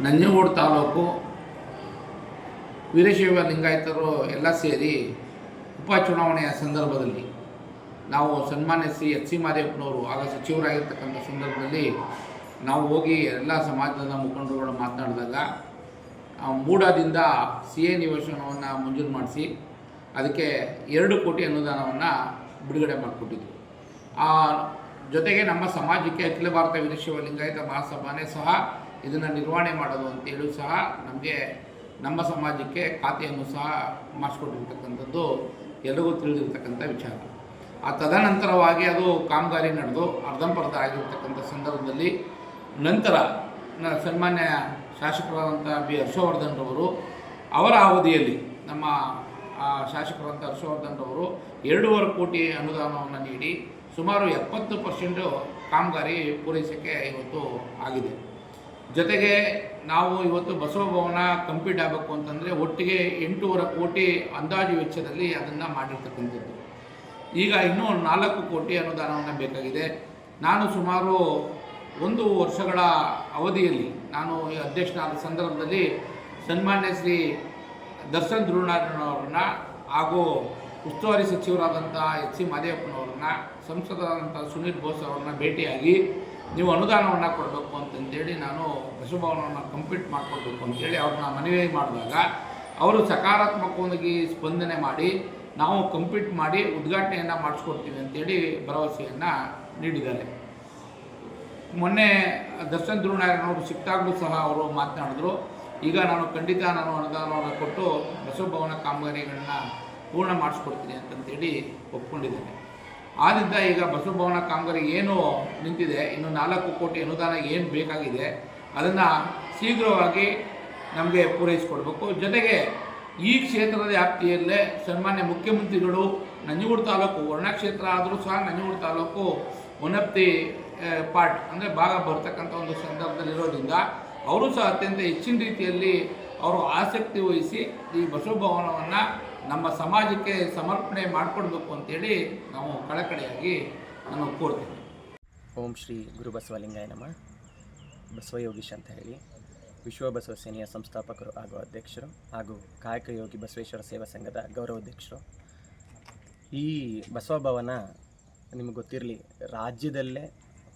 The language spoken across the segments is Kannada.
ನಂಜನಗೂಡು ತಾಲೂಕು ವೀರಶೈವ ಲಿಂಗಾಯತರು ಎಲ್ಲ ಸೇರಿ ಉಪಚುನಾವಣೆಯ ಸಂದರ್ಭದಲ್ಲಿ ನಾವು ಸನ್ಮಾನ್ಯ ಶ್ರೀ ಎಚ್ ಸಿ ಮಾದೇವಪ್ಪನವರು ಆಗ ಸಚಿವರಾಗಿರ್ತಕ್ಕಂಥ ಸಂದರ್ಭದಲ್ಲಿ ನಾವು ಹೋಗಿ ಎಲ್ಲ ಸಮಾಜದ ಮುಖಂಡರುಗಳು ಮಾತನಾಡಿದಾಗ ಮೂಡಾದಿಂದ ಸಿ ಎ ನಿವೇಶನವನ್ನು ಮಂಜೂರು ಮಾಡಿಸಿ ಅದಕ್ಕೆ ಎರಡು ಕೋಟಿ ಅನುದಾನವನ್ನು ಬಿಡುಗಡೆ ಮಾಡಿಕೊಟ್ಟಿದ್ವಿ ಆ ಜೊತೆಗೆ ನಮ್ಮ ಸಮಾಜಕ್ಕೆ ಅಖಿಲ ಭಾರತ ವೀರಶೈವ ಲಿಂಗಾಯತ ಮಹಾಸಭಾನೇ ಸಹ ಇದನ್ನು ನಿರ್ವಹಣೆ ಮಾಡೋದು ಅಂತೇಳಿ ಸಹ ನಮಗೆ ನಮ್ಮ ಸಮಾಜಕ್ಕೆ ಖಾತೆಯನ್ನು ಸಹ ಮಾಡಿಸ್ಕೊಟ್ಟಿರ್ತಕ್ಕಂಥದ್ದು ಎಲ್ಲರಿಗೂ ತಿಳಿದಿರ್ತಕ್ಕಂಥ ವಿಚಾರ. ಆ ತದನಂತರವಾಗಿ ಅದು ಕಾಮಗಾರಿ ನಡೆದು ಅರ್ಧಂಪರ್ಧ ಆಗಿರ್ತಕ್ಕಂಥ ಸಂದರ್ಭದಲ್ಲಿ ನಂತರ ಸನ್ಮಾನ್ಯ ಶಾಸಕರಾದಂಥ ಬಿ ಹರ್ಷವರ್ಧನ್ರವರು ಅವರ ಅವಧಿಯಲ್ಲಿ ನಮ್ಮ ಶಾಸಕರಾದಂಥ ಹರ್ಷವರ್ಧನ್ರವರು ಎರಡೂವರೆ ಕೋಟಿ ಅನುದಾನವನ್ನು ನೀಡಿ ಸುಮಾರು ಎಪ್ಪತ್ತು ಪರ್ಸೆಂಟು ಕಾಮಗಾರಿ ಪೂರೈಸೋಕ್ಕೆ ಇವತ್ತು ಆಗಿದೆ. ಜೊತೆಗೆ ನಾವು ಇವತ್ತು ಬಸವ ಭವನ ಕಂಪ್ಲೀಟ್ ಆಗಬೇಕು ಅಂತಂದರೆ ಒಟ್ಟಿಗೆ ಎಂಟೂವರೆ ಕೋಟಿ ಅಂದಾಜು ವೆಚ್ಚದಲ್ಲಿ ಅದನ್ನು ಮಾಡಿರ್ತಕ್ಕಂಥದ್ದು. ಈಗ ಇನ್ನೂ ನಾಲ್ಕು ಕೋಟಿ ಅನುದಾನವನ್ನು ಬೇಕಾಗಿದೆ. ನಾನು ಸುಮಾರು ಒಂದು ವರ್ಷಗಳ ಅವಧಿಯಲ್ಲಿ ನಾನು ಅಧ್ಯಕ್ಷನಾದ ಸಂದರ್ಭದಲ್ಲಿ ಸನ್ಮಾನ್ಯ ಶ್ರೀ ದರ್ಶನ್ ಧ್ರುವನಾರಾಯಣವ್ರನ್ನ ಹಾಗೂ ಉಸ್ತುವಾರಿ ಸಚಿವರಾದಂಥ ಎಚ್ ಸಿ ಮಾದೇವಪ್ಪನವ್ರನ್ನ ಸಂಸದರಾದಂಥ ಸುನೀಲ್ ಬೋಸ್ ಅವ್ರನ್ನ ಭೇಟಿಯಾಗಿ ನೀವು ಅನುದಾನವನ್ನು ಕೊಡಬೇಕು ಅಂತಂಥೇಳಿ ನಾನು ಬಸಭವನವನ್ನು ಕಂಪ್ಲೀಟ್ ಮಾಡಿಕೊಡ್ಬೇಕು ಅಂತೇಳಿ ಅವ್ರನ್ನ ಮನವಿ ಮಾಡಿದಾಗ ಅವರು ಸಕಾರಾತ್ಮಕವಾಗಿ ಸ್ಪಂದನೆ ಮಾಡಿ ನಾವು ಕಂಪ್ಲೀಟ್ ಮಾಡಿ ಉದ್ಘಾಟನೆಯನ್ನು ಮಾಡಿಸ್ಕೊಡ್ತೀವಿ ಅಂತೇಳಿ ಭರವಸೆಯನ್ನು ನೀಡಿದ್ದಾರೆ. ಮೊನ್ನೆ ದರ್ಶನ್ ಧ್ರುವನಾರಾಯಣವರು ಸಿಕ್ಕಾಗಲೂ ಸಹ ಅವರು ಮಾತನಾಡಿದ್ರು, ಈಗ ನಾನು ಖಂಡಿತ ನಾನು ಅನುದಾನವನ್ನು ಕೊಟ್ಟು ಬಸವಭವನ ಕಾಮಗಾರಿಗಳನ್ನ ಪೂರ್ಣ ಮಾಡಿಸ್ಕೊಡ್ತೀನಿ ಅಂತಂತೇಳಿ ಒಪ್ಕೊಂಡಿದ್ದೇನೆ. ಆದ್ದರಿಂದ ಈಗ ಬಸವಭವನ ಕಾಮಗಾರಿ ಏನು ನಿಂತಿದೆ, ಇನ್ನು ನಾಲ್ಕು ಕೋಟಿ ಅನುದಾನ ಏನು ಬೇಕಾಗಿದೆ, ಅದನ್ನು ಶೀಘ್ರವಾಗಿ ನಮಗೆ ಪೂರೈಸಿಕೊಡ್ಬೇಕು. ಜೊತೆಗೆ ಈ ಕ್ಷೇತ್ರದ ವ್ಯಾಪ್ತಿಯಲ್ಲೇ ಸನ್ಮಾನ್ಯ ಮುಖ್ಯಮಂತ್ರಿಗಳು ನಂಜನಗೂಡು ತಾಲೂಕು ವರ್ಣ ಕ್ಷೇತ್ರ ಆದರೂ ಸಹ ನಂಜನಗೂಡು ತಾಲೂಕು ಒನಪ್ತಿ ಪಾರ್ಟ್ ಅಂದರೆ ಭಾಗ ಬರ್ತಕ್ಕಂಥ ಒಂದು ಸಂದರ್ಭದಲ್ಲಿರೋದ್ರಿಂದ ಅವರು ಸಹ ಅತ್ಯಂತ ಹೆಚ್ಚಿನ ರೀತಿಯಲ್ಲಿ ಅವರು ಆಸಕ್ತಿ ವಹಿಸಿ ಈ ಬಸವಭವನವನ್ನು ನಮ್ಮ ಸಮಾಜಕ್ಕೆ ಸಮರ್ಪಣೆ ಮಾಡಿಕೊಡ್ಬೇಕು ಅಂತೇಳಿ ನಾವು ಕಳಕಳಿಯಾಗಿ ನಾನು ಕೋರ್ತೇನೆ. ಓಂ ಶ್ರೀ ಗುರು ಬಸವಲಿಂಗಾಯ ನಮ. ಬಸವಯೋಗೀಶ್ ಅಂತ ಹೇಳಿ ವಿಶ್ವ ಬಸವ ಸೇನೆಯ ಸಂಸ್ಥಾಪಕರು ಹಾಗೂ ಅಧ್ಯಕ್ಷರು ಹಾಗೂ ಕಾಯಕ ಯೋಗಿ ಬಸವೇಶ್ವರ ಸೇವಾ ಸಂಘದ ಗೌರವಾಧ್ಯಕ್ಷರು. ಈ ಬಸವ ಭವನ ನಿಮಗೆ ಗೊತ್ತಿರಲಿ, ರಾಜ್ಯದಲ್ಲೇ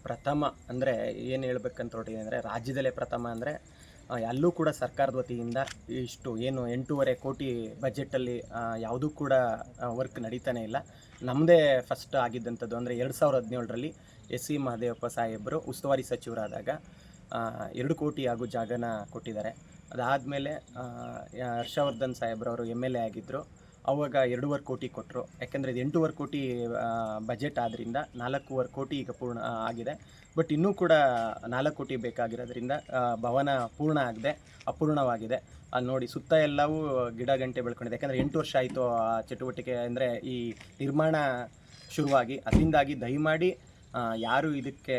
ಪ್ರಥಮ ಅಂದರೆ ಏನು ಹೇಳ್ಬೇಕಂತ ಹೊರಟಿದೆ ಅಂದರೆ ರಾಜ್ಯದಲ್ಲೇ ಪ್ರಥಮ ಅಂದರೆ ಅಲ್ಲೂ ಕೂಡ ಸರ್ಕಾರದ ವತಿಯಿಂದ ಇಷ್ಟು ಏನು ಎಂಟೂವರೆ ಕೋಟಿ ಬಜೆಟಲ್ಲಿ ಯಾವುದೂ ಕೂಡ ವರ್ಕ್ ನಡೀತಾನೆ ಇಲ್ಲ. ನಮ್ಮದೇ ಫಸ್ಟ್ ಆಗಿದ್ದಂಥದ್ದು ಅಂದರೆ ಎರಡು ಸಾವಿರದ ಹದಿನೇಳರಲ್ಲಿ ಎಸ್ ಸಿ ಮಹದೇವಪ್ಪ ಸಾಹೇಬರು ಉಸ್ತುವಾರಿ ಸಚಿವರಾದಾಗ ಎರಡು ಕೋಟಿ ಹಾಗೂ ಜಾಗನ ಕೊಟ್ಟಿದ್ದಾರೆ. ಅದಾದಮೇಲೆ ಹರ್ಷವರ್ಧನ್ ಸಾಹೇಬ್ರವರು ಎಂ ಎಲ್ ಎ ಆಗಿದ್ದರು ಅವಾಗ ಎರಡೂವರೆ ಕೋಟಿ ಕೊಟ್ಟರು ಯಾಕೆಂದರೆ ಇದು ಎಂಟೂವರೆ ಕೋಟಿ ಬಜೆಟ್ ಆದ್ದರಿಂದ ನಾಲ್ಕೂವರೆ ಕೋಟಿ ಈಗ ಪೂರ್ಣ ಆಗಿದೆ. ಬಟ್ ಇನ್ನೂ ಕೂಡ ನಾಲ್ಕು ಕೋಟಿ ಬೇಕಾಗಿರೋದ್ರಿಂದ ಭವನ ಪೂರ್ಣ ಆಗದೆ, ಅಪೂರ್ಣವಾಗಿದೆ. ಅಲ್ಲಿ ನೋಡಿ ಸುತ್ತ ಎಲ್ಲವೂ ಗಿಡ ಗಂಟೆ ಬೆಳ್ಕೊಂಡಿದೆ. ಯಾಕಂದರೆ ಎಂಟು ವರ್ಷ ಆಯಿತು, ಆ, ಚಟುವಟಿಕೆ ಅಂದರೆ ಈ ನಿರ್ಮಾಣ ಶುರುವಾಗಿ. ಅದರಿಂದಾಗಿ ದಯಮಾಡಿ ಯಾರು ಇದಕ್ಕೆ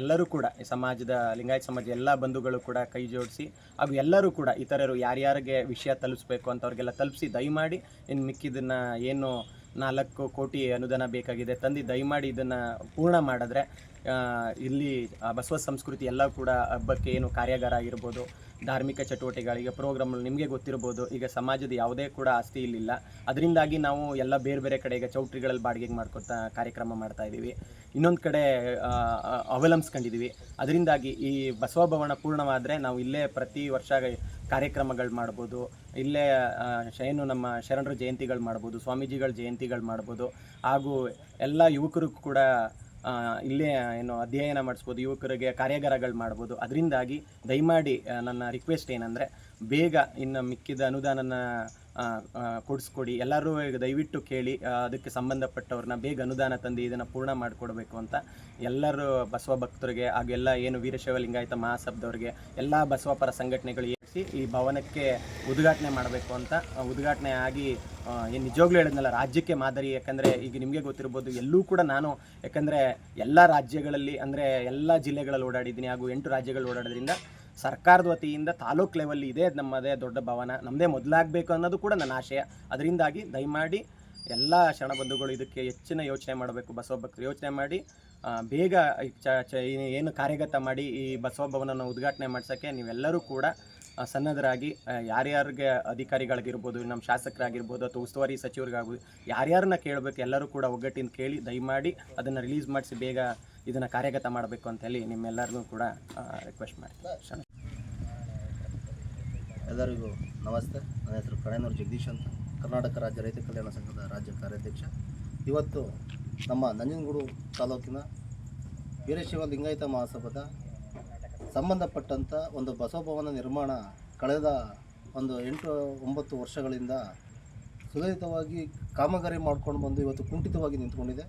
ಎಲ್ಲರೂ ಕೂಡ ಸಮಾಜದ, ಲಿಂಗಾಯತ ಸಮಾಜ ಎಲ್ಲ ಬಂಧುಗಳು ಕೂಡ ಕೈ ಜೋಡಿಸಿ, ಹಾಗೂ ಎಲ್ಲರೂ ಕೂಡ ಇತರರು ಯಾರ್ಯಾರಿಗೆ ವಿಷಯ ತಲುಪಿಸ್ಬೇಕು ಅಂತ ಅವ್ರಿಗೆಲ್ಲ ತಲುಪಿಸಿ ದಯಮಾಡಿ ಇನ್ನು ಮಿಕ್ಕಿದನ್ನು ಏನು ನಾಲ್ಕು ಕೋಟಿ ಅನುದಾನ ಬೇಕಾಗಿದೆ ತಂದು ದಯಮಾಡಿ ಇದನ್ನು ಪೂರ್ಣ ಮಾಡಿದ್ರೆ ಇಲ್ಲಿ ಬಸವ ಸಂಸ್ಕೃತಿ ಎಲ್ಲ ಕೂಡ ಹಬ್ಬಕ್ಕೆ ಏನು ಕಾರ್ಯಾಗಾರ ಆಗಿರ್ಬೋದು, ಧಾರ್ಮಿಕ ಚಟುವಟಿಕೆಗಳಿಗೆ ಪ್ರೋಗ್ರಾಮ್ಗಳು ನಿಮಗೆ ಗೊತ್ತಿರ್ಬೋದು, ಈಗ ಸಮಾಜದ ಯಾವುದೇ ಕೂಡ ಆಸ್ತಿ ಇಲ್ಲಿಲ್ಲ. ಅದರಿಂದಾಗಿ ನಾವು ಎಲ್ಲ ಬೇರೆ ಬೇರೆ ಕಡೆ ಈಗ ಚೌಟ್ರಿಗಳಲ್ಲಿ ಬಾಡಿಗೆಗೆ ಮಾಡ್ಕೊತಾ ಕಾರ್ಯಕ್ರಮ ಮಾಡ್ತಾ ಇದ್ದೀವಿ. ಇನ್ನೊಂದು ಕಡೆ ಅವಲಂಬಿಸ್ಕೊಂಡಿದ್ದೀವಿ. ಅದರಿಂದಾಗಿ ಈ ಬಸವ ಭವನ ಪೂರ್ಣವಾದರೆ ನಾವು ಇಲ್ಲೇ ಪ್ರತಿ ವರ್ಷ ಕಾರ್ಯಕ್ರಮಗಳು ಮಾಡ್ಬೋದು. ಇಲ್ಲೇ ಶೈನು ನಮ್ಮ ಶರಣರ ಜಯಂತಿಗಳು ಮಾಡ್ಬೋದು, ಸ್ವಾಮೀಜಿಗಳ ಜಯಂತಿಗಳು ಮಾಡ್ಬೋದು. ಹಾಗೂ ಎಲ್ಲ ಯುವಕರು ಕೂಡ ಇಲ್ಲೇ ಏನು ಅಧ್ಯಯನ ಮಾಡಿಸ್ಬೋದು, ಯುವಕರಿಗೆ ಕಾರ್ಯಾಗಾರಗಳು ಮಾಡ್ಬೋದು. ಅದರಿಂದಾಗಿ ದಯಮಾಡಿ ನನ್ನ ರಿಕ್ವೆಸ್ಟ್ ಏನಂದರೆ, ಬೇಗ ಇನ್ನು ಮಿಕ್ಕಿದ ಅನುದಾನನ ಕೊಡಿಸ್ಕೊಡಿ. ಎಲ್ಲರೂ ದಯವಿಟ್ಟು ಕೇಳಿ ಅದಕ್ಕೆ ಸಂಬಂಧಪಟ್ಟವ್ರನ್ನ ಬೇಗ ಅನುದಾನ ತಂದು ಇದನ್ನು ಪೂರ್ಣ ಮಾಡಿಕೊಡ್ಬೇಕು ಅಂತ ಎಲ್ಲರೂ ಬಸವ ಭಕ್ತರಿಗೆ ಹಾಗೆಲ್ಲ ಏನು ವೀರಶೈವ ಲಿಂಗಾಯತ ಮಹಾಸಭದವ್ರಿಗೆ, ಎಲ್ಲ ಬಸವಪರ ಸಂಘಟನೆಗಳಿಗೆ ಸಂಘಟನೆಗಳು ಈ ಭವನಕ್ಕೆ ಉದ್ಘಾಟನೆ ಮಾಡಬೇಕು ಅಂತ ಉದ್ಘಾಟನೆ ಆಗಿ ಏನು ನಿಜವಾಗ್ಲೂ ಹೇಳಿದ್ನಲ್ಲ, ರಾಜ್ಯಕ್ಕೆ ಮಾದರಿ, ಯಾಕಂದರೆ ಈಗ ನಿಮಗೆ ಗೊತ್ತಿರ್ಬೋದು, ಎಲ್ಲೂ ಕೂಡ ನಾನು, ಯಾಕಂದರೆ ಎಲ್ಲ ರಾಜ್ಯಗಳಲ್ಲಿ, ಅಂದರೆ ಎಲ್ಲ ಜಿಲ್ಲೆಗಳಲ್ಲಿ ಓಡಾಡಿದ್ದೀನಿ, ಹಾಗೂ ಎಂಟು ರಾಜ್ಯಗಳು ಓಡಾಡೋದ್ರಿಂದ ಸರ್ಕಾರದ ವತಿಯಿಂದ ತಾಲೂಕ್ ಲೆವೆಲ್ ಇದೆ ನಮ್ಮದೇ ದೊಡ್ಡ ಭವನ ನಮ್ಮದೇ ಮೊದಲಾಗಬೇಕು ಅನ್ನೋದು ಕೂಡ ನನ್ನ ಆಶಯ. ಅದರಿಂದಾಗಿ ದಯಮಾಡಿ ಎಲ್ಲ ಶರಣಬಂಧುಗಳು ಇದಕ್ಕೆ ಹೆಚ್ಚಿನ ಯೋಚನೆ ಮಾಡಬೇಕು ಬಸವ ಭಕ್ತರು ಯೋಚನೆ ಮಾಡಿ ಬೇಗ ಚ ಏನು ಕಾರ್ಯಗತ ಮಾಡಿ ಈ ಬಸವ ಭವನನ ಉದ್ಘಾಟನೆ ಮಾಡ್ಸೋಕ್ಕೆ ನೀವೆಲ್ಲರೂ ಕೂಡ ಸನ್ನದ್ಧರಾಗಿ ಯಾರ್ಯಾರಿಗೆ ಅಧಿಕಾರಿಗಳಿಗಿರ್ಬೋದು ನಮ್ಮ ಶಾಸಕರಾಗಿರ್ಬೋದು ಅಥವಾ ಉಸ್ತುವಾರಿ ಸಚಿವರಿಗಾಗ್ಬೋದು, ಯಾರ್ಯಾರನ್ನ ಕೇಳಬೇಕು ಎಲ್ಲರೂ ಕೂಡ ಒಗ್ಗಟ್ಟಿನ ಕೇಳಿ ದಯಮಾಡಿ ಅದನ್ನು ರಿಲೀಸ್ ಮಾಡಿಸಿ ಬೇಗ ಇದನ್ನು ಕಾರ್ಯಗತ ಮಾಡಬೇಕು ಅಂತ ಹೇಳಿ ನಿಮ್ಮೆಲ್ಲರಿಗೂ ಕೂಡ ರಿಕ್ವೆಸ್ಟ್ ಮಾಡ್ತೀನಿ ಎಲ್ಲರಿಗೂ ನಮಸ್ತೆ. ನನ್ನ ಹೆಸರು ಕಣೇನೂರು ಜಗದೀಶ್ ಅಂತ. ಕರ್ನಾಟಕ ರಾಜ್ಯ ರೈತ ಕಲ್ಯಾಣ ಸಂಘದ ರಾಜ್ಯ ಕಾರ್ಯಾಧ್ಯಕ್ಷ. ಇವತ್ತು ನಮ್ಮ ನಂಜನಗೂಡು ತಾಲೂಕಿನ ವೀರಶೈವ ಲಿಂಗಾಯತ ಮಹಾಸಭಾದ ಸಂಬಂಧಪಟ್ಟಂಥ ಒಂದು ಬಸವಭವನ ನಿರ್ಮಾಣ ಕಳೆದ ಒಂದು ಎಂಟು ಒಂಬತ್ತು ವರ್ಷಗಳಿಂದ ಸುಲಲಿತವಾಗಿ ಕಾಮಗಾರಿ ಮಾಡ್ಕೊಂಡು ಬಂದು ಇವತ್ತು ಕುಂಠಿತವಾಗಿ ನಿಂತ್ಕೊಂಡಿದೆ.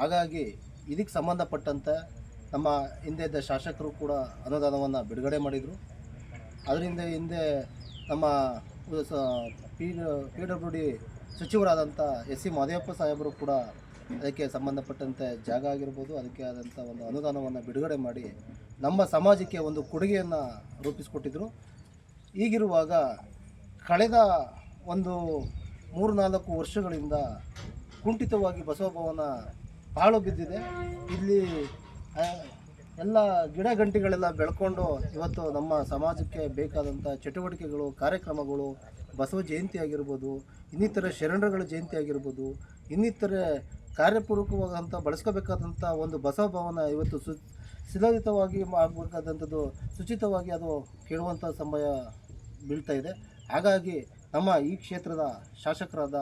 ಹಾಗಾಗಿ ಇದಕ್ಕೆ ಸಂಬಂಧಪಟ್ಟಂತೆ ನಮ್ಮ ಹಿಂದೆ ಇದ್ದ ಶಾಸಕರು ಕೂಡ ಅನುದಾನವನ್ನು ಬಿಡುಗಡೆ ಮಾಡಿದರು. ಅದರಿಂದ ಹಿಂದೆ ನಮ್ಮ ಪಿ ಪಿ ಡಬ್ಲ್ಯೂ ಡಿ ಸಚಿವರಾದಂಥ ಎಸ್ ಸಿ ಮಾದೇವಪ್ಪ ಸಾಹೇಬರು ಕೂಡ ಅದಕ್ಕೆ ಸಂಬಂಧಪಟ್ಟಂತೆ ಜಾಗ ಆಗಿರ್ಬೋದು, ಅದಕ್ಕೆ ಆದಂಥ ಒಂದು ಅನುದಾನವನ್ನು ಬಿಡುಗಡೆ ಮಾಡಿ ನಮ್ಮ ಸಮಾಜಕ್ಕೆ ಒಂದು ಕೊಡುಗೆಯನ್ನು ರೂಪಿಸಿಕೊಟ್ಟಿದ್ರು. ಈಗಿರುವಾಗ ಕಳೆದ ಒಂದು ಮೂರು ನಾಲ್ಕು ವರ್ಷಗಳಿಂದ ಕುಂಠಿತವಾಗಿ ಬಸವಭವನ ಪಾಳು ಬಿದ್ದಿದೆ. ಇಲ್ಲಿ ಎಲ್ಲ ಗಿಡ ಗಂಟೆಗಳೆಲ್ಲ ಬೆಳ್ಕೊಂಡು ಇವತ್ತು ನಮ್ಮ ಸಮಾಜಕ್ಕೆ ಬೇಕಾದಂಥ ಚಟುವಟಿಕೆಗಳು, ಕಾರ್ಯಕ್ರಮಗಳು, ಬಸವ ಜಯಂತಿ ಆಗಿರ್ಬೋದು, ಇನ್ನಿತರ ಶರಣರುಗಳ ಜಯಂತಿ ಆಗಿರ್ಬೋದು, ಇನ್ನಿತರೆ ಕಾರ್ಯಪೂರ್ವಕವಾದಂಥ ಬಳಸ್ಕೋಬೇಕಾದಂಥ ಒಂದು ಬಸವ ಭವನ ಇವತ್ತು ಸು ಸುಲಲಿತವಾಗಿ ಆಗಬೇಕಾದಂಥದ್ದು ಶುಚಿತವಾಗಿ ಅದು ಕೇಳುವಂಥ ಸಮಯ ಬೀಳ್ತಾ ಇದೆ. ಹಾಗಾಗಿ ನಮ್ಮ ಈ ಕ್ಷೇತ್ರದ ಶಾಸಕರಾದ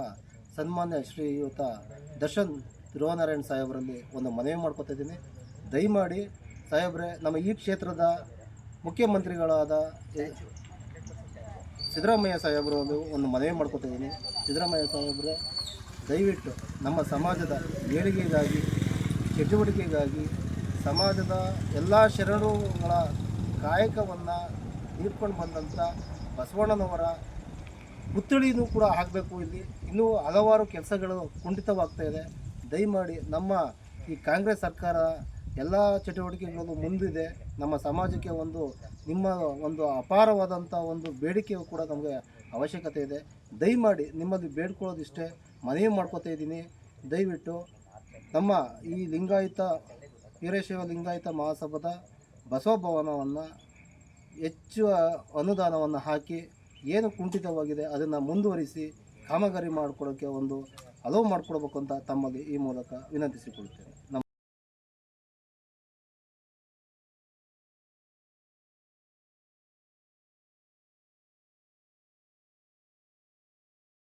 ಸನ್ಮಾನ್ಯ ಶ್ರೀಯುತ ದರ್ಶನ್ ಧ್ರುವನಾರಾಯಣ ಸಾಹೇಬರಲ್ಲಿ ಒಂದು ಮನವಿ ಮಾಡ್ಕೊತಾ ಇದ್ದೀನಿ. ದಯಮಾಡಿ ಸಾಹೇಬ್ರೆ, ನಮ್ಮ ಈ ಕ್ಷೇತ್ರದ ಮುಖ್ಯಮಂತ್ರಿಗಳಾದ ಸಿದ್ದರಾಮಯ್ಯ ಸಾಹೇಬರು ಒಂದು ಮನವಿ ಮಾಡ್ಕೊತಾ ಇದ್ದೀನಿ. ಸಿದ್ದರಾಮಯ್ಯ ಸಾಹೇಬ್ರೆ ದಯವಿಟ್ಟು ನಮ್ಮ ಸಮಾಜದ ಏಳಿಗೆಗಾಗಿ, ಚಟುವಟಿಕೆಗಾಗಿ, ಸಮಾಜದ ಎಲ್ಲ ಶರಣರುಗಳ ಕಾಯಕವನ್ನು ನೀಡ್ಕೊಂಡು ಬಂದಂಥ ಬಸವಣ್ಣನವರ ಪುತ್ಥಳಿನೂ ಕೂಡ ಆಗಬೇಕು ಇಲ್ಲಿ. ಇನ್ನೂ ಹಲವಾರು ಕೆಲಸಗಳು ಕುಂಠಿತವಾಗ್ತಾ ಇದೆ. ದಯಮಾಡಿ ನಮ್ಮ ಈ ಕಾಂಗ್ರೆಸ್ ಸರ್ಕಾರ ಎಲ್ಲ ಚಟುವಟಿಕೆಗಳು ಮುಂದಿದೆ. ನಮ್ಮ ಸಮಾಜಕ್ಕೆ ಒಂದು, ನಿಮ್ಮ ಒಂದು ಅಪಾರವಾದಂಥ ಒಂದು ಬೇಡಿಕೆಯು ಕೂಡ ನಮಗೆ ಅವಶ್ಯಕತೆ ಇದೆ. ದಯಮಾಡಿ ನಿಮ್ಮಲ್ಲಿ ಬೇಡ್ಕೊಳ್ಳೋದಿಷ್ಟೇ. ಮನವಿ ಮಾಡ್ಕೋತಾ ಇದ್ದೀನಿ. ದಯವಿಟ್ಟು ನಮ್ಮ ಈ ಲಿಂಗಾಯತ ವೀರಶೈವ ಲಿಂಗಾಯತ ಮಹಾಸಭಾದ ಬಸವ ಭವನವನ್ನು ಹೆಚ್ಚು ಅನುದಾನವನ್ನು ಹಾಕಿ ಏನು ಕುಂಠಿತವಾಗಿದೆ ಅದನ್ನು ಮುಂದುವರಿಸಿ ಕಾಮಗಾರಿ ಮಾಡಿಕೊಡೋಕ್ಕೆ ಒಂದು ಅಲವು ಮಾಡಿಕೊಡ್ಬೇಕು ಅಂತ ತಮ್ಮಲ್ಲಿ ಈ ಮೂಲಕ ವಿನಂತಿಸಿಕೊಳ್ಳುತ್ತೇನೆ